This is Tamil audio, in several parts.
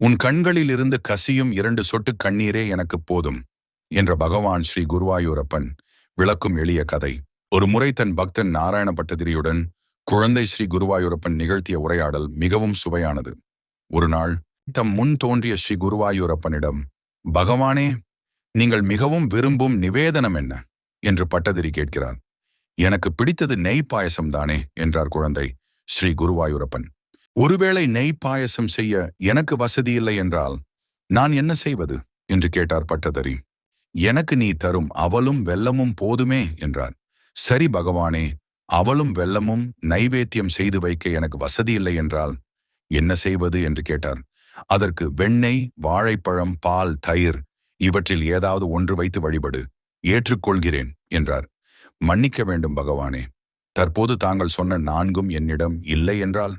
உன் கண்களிலிருந்து கசியும் இரண்டு சொட்டு கண்ணீரே எனக்கு போதும் என்ற பகவான் ஸ்ரீ குருவாயூரப்பன் விளக்கும் எளிய கதை. ஒரு முறை தன் பக்தன் நாராயண பட்டதிரியுடன் குழந்தை ஸ்ரீ குருவாயூரப்பன் நிகழ்த்திய உரையாடல் மிகவும் சுவையானது. ஒரு நாள் தம் முன் தோன்றிய ஸ்ரீ குருவாயூரப்பனிடம் பகவானே நீங்கள் மிகவும் விரும்பும் நிவேதனம் என்ன? என்று பட்டதிரி கேட்கிறார். எனக்கு பிடித்தது நெய் பாயசம் தானே என்றார் குழந்தை ஸ்ரீ குருவாயூரப்பன். ஒருவேளை நெய் பாயசம் செய்ய எனக்கு வசதி இல்லை என்றால் நான் என்ன செய்வது? என்று கேட்டார் பட்டதரி எனக்கு நீ தரும் அவளும் வெல்லமும் போதுமே என்றார். சரி பகவானே அவளும் வெல்லமும் நைவேத்தியம் செய்து வைக்க எனக்கு வசதி இல்லை என்றால் என்ன செய்வது? என்று கேட்டார். அதற்கு வெண்ணெய் வாழைப்பழம் பால் தயிர் இவற்றில் ஏதாவது ஒன்று வைத்து வழிபடு ஏற்றுக்கொள்கிறேன் என்றார். மன்னிக்க வேண்டும் பகவானே தற்போது தாங்கள் சொன்ன நான்கும் என்னிடம் இல்லை என்றால்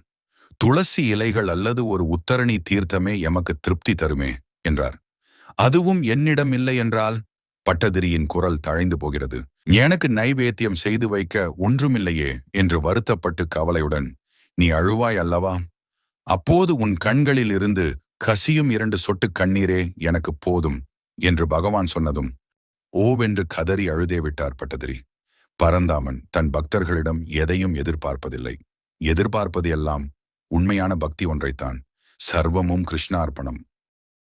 துளசி இலைகள் அல்லது ஒரு உத்தரணி தீர்த்தமே எமக்கு திருப்தி தருமே என்றார். அதுவும் என்னிடம் இல்லை என்றால் பட்டதிரியின் குரல் தழைந்து போகிறது. எனக்கு நைவேத்தியம் செய்து வைக்க ஒன்றுமில்லையே என்று வருத்தப்பட்டு கவலையுடன் நீ அழுவாய் அல்லவா? அப்போது உன் கண்களில் இருந்து கசியும் இரண்டு சொட்டு கண்ணீரே எனக்கு போதும் என்று பகவான் சொன்னதும் ஓவென்று கதறி அழுதே விட்டார் பட்டதிரி. பரந்தாமன் தன் பக்தர்களிடம் எதையும் எதிர்பார்ப்பதில்லை. எதிர்பார்ப்பது எல்லாம் உண்மையான பக்தி ஒன்றைத்தான். சர்வமும் கிருஷ்ணார்ப்பணம்.